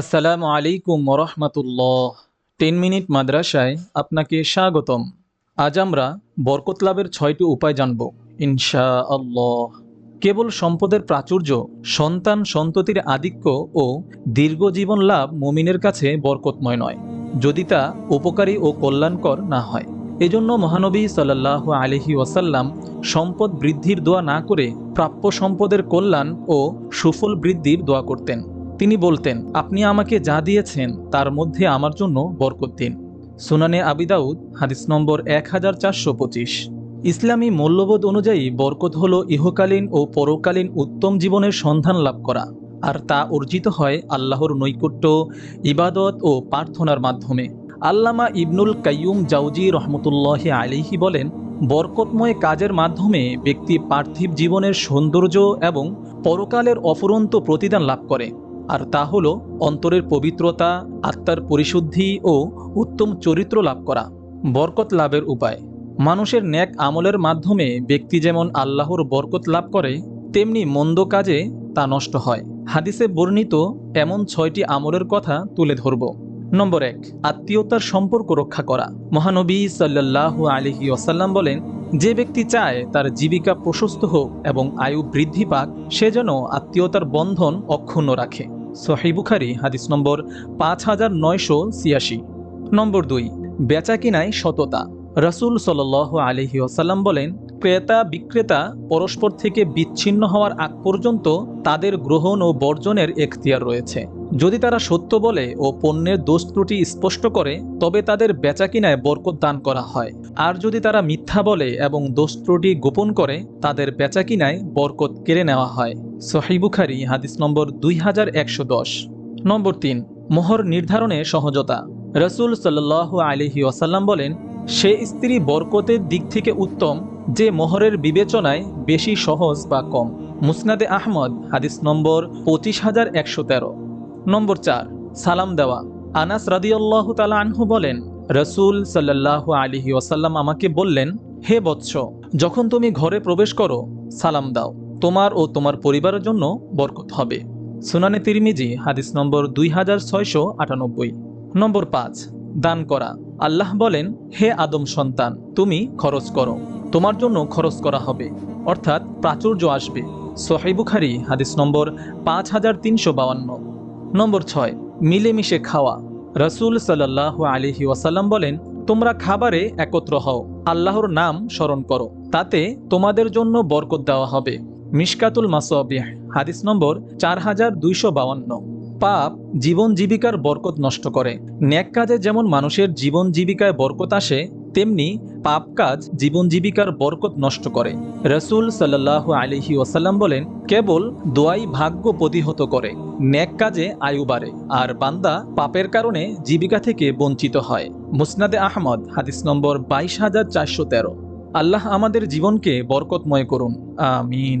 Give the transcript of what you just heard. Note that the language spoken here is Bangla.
আসসালামু আলাইকুম রহমতুল্লাহ টেন মিনিট মাদ্রাসায় আপনাকে স্বাগতম। আজ আমরা বরকত লাভের ছয়টি উপায় জানব। ইনশা আল্লাহ কেবল সম্পদের প্রাচুর্য, সন্তান সন্ততির আধিক্য ও দীর্ঘ জীবন লাভ মুমিনের কাছে বরকতময় নয়, যদি তা উপকারী ও কল্যাণকর না হয়। এজন্য মহানবী সাল্লাহ আলহি ওয়াসাল্লাম সম্পদ বৃদ্ধির দোয়া না করে প্রাপ্য সম্পদের কল্যাণ ও সুফল বৃদ্ধির দোয়া করতেন। তিনি বলতেন, আপনি আমাকে যা দিয়েছেন তার মধ্যে আমার জন্য বরকত দিন। সুনানে আবিদাউদ হাদিস নম্বর এক হাজার চারশো পঁচিশ। ইসলামী মূল্যবোধ অনুযায়ী বরকত হল ইহকালীন ও পরকালীন উত্তম জীবনের সন্ধান লাভ করা, আর তা অর্জিত হয় আল্লাহর নৈকট্য, ইবাদত ও প্রার্থনার মাধ্যমে। আল্লামা ইবনুল কাইয়ুম জাউজি রহমতুল্লাহ আলিহি বলেন, বরকতময় কাজের মাধ্যমে ব্যক্তি পার্থিব জীবনের সৌন্দর্য এবং পরকালের অফুরন্ত প্রতিদান লাভ করে। আর তা হল অন্তরের পবিত্রতা, আত্মার পরিশুদ্ধি ও উত্তম চরিত্র লাভ করা। বরকত লাভের উপায়। মানুষের ন্যাক আমলের মাধ্যমে ব্যক্তি যেমন আল্লাহর বরকত লাভ করে, তেমনি মন্দ কাজে তা নষ্ট হয়। হাদিসে বর্ণিত এমন ছয়টি আমলের কথা তুলে ধরব। নম্বর এক, আত্মীয়তার সম্পর্ক রক্ষা করা। মহানবী সাল্লাহ আলহি ওসাল্লাম বলেন, যে ব্যক্তি চায় তার জীবিকা প্রশস্ত হোক এবং আয়ু বৃদ্ধি পাক, সে যেন আত্মীয়তার বন্ধন অক্ষুণ্ণ রাখে। সহিবুখারি হাদিস নম্বর পাঁচ হাজার নয়শো ছিয়াশি। নম্বর দুই, বেচা কিনায় সততা। রসুল সাল আলহি আসাল্লাম বলেন ক্রেতা, বিক্রেতা পরস্পর থেকে বিচ্ছিন্ন হওয়ার আগ পর্যন্ত তাদের গ্রহণ ও বর্জনের এখতিয়ার রয়েছে। যদি তারা সত্য বলে ও পণ্যের দোষ ত্রুটি স্পষ্ট করে, তবে তাদের বেচাকিনায় বরকত দান করা হয়। আর যদি তারা মিথ্যা বলে এবং দোষ ত্রুটি গোপন করে, তাদের বেচাকিনায় বরকত কেড়ে নেওয়া হয়। সহিবুখারি হাদিস নম্বর দুই হাজার একশো দশ। নম্বর তিন, মোহর নির্ধারণে সহজতা। রসুল সাল্লাহ আলিহি ওয়াসাল্লাম বলেন, সে স্ত্রী বরকতের দিক থেকে উত্তম যে মোহরের বিবেচনায় বেশি সহজ বা কম। মুসনাদে আহমদ, হাদিস নম্বর পঁচিশ হাজার একশো তেরো। নম্বর চার, সালাম দেওয়া। আনাস রাদিয়াল্লাহু তালা আনহু বলেন, রসুল সাল্লাহ আলিহি ওয়াসাল্লাম আমাকে বললেন, হে বৎস, যখন তুমি ঘরে প্রবেশ করো, সালাম দাও। তোমার ও তোমার পরিবারের জন্য বরকত হবে। সুনানে তিরমিজি, হাদিস নম্বর দুই হাজার ছয়শো আটানব্বই। নম্বর পাঁচ, দান করা। আল্লাহ বলেন, হে আদম সন্তান, তুমি খরচ করো। তোমার জন্য খরচ করা হবে। অর্থাৎ প্রাচুর্য আসবে। সোহাইবুখারি হাদিস নম্বর পাঁচ হাজার তিনশো বাউান্ন। নম্বর ছয়, মিলেমিশে খাওয়া। রসুল সাল্লাহ আলিহি ওয়াসাল্লাম বলেন, তোমরা খাবারে একত্র হও। আল্লাহর নাম স্মরণ করো। তাতে তোমাদের জন্য বরকত দেওয়া হবে। মিশকাতুল মাসবিহ, হাদিস নম্বর চার হাজার দুইশো বাউান্ন। পাপ জীবন জীবিকার বরকত নষ্ট করে। ন্যাক কাজে যেমন মানুষের জীবন জীবিকায় বরকত আসে তেমনি পাপ কাজ জীবন জীবিকার বরকত নষ্ট করে। রসুল সাল্লাহ আলিহি ওসাল্লাম বলেন, কেবল দোয়াই ভাগ্য প্রতিহত করে, ন্যাক কাজে আয়ু বাড়ে, আর বান্দা পাপের কারণে জীবিকা থেকে বঞ্চিত হয়। মুসনাদে আহমদ, হাদিস নম্বর বাইশ হাজার চারশো তেরো। আল্লাহ আমাদের জীবনকে বরকতময় করুন। আমিন।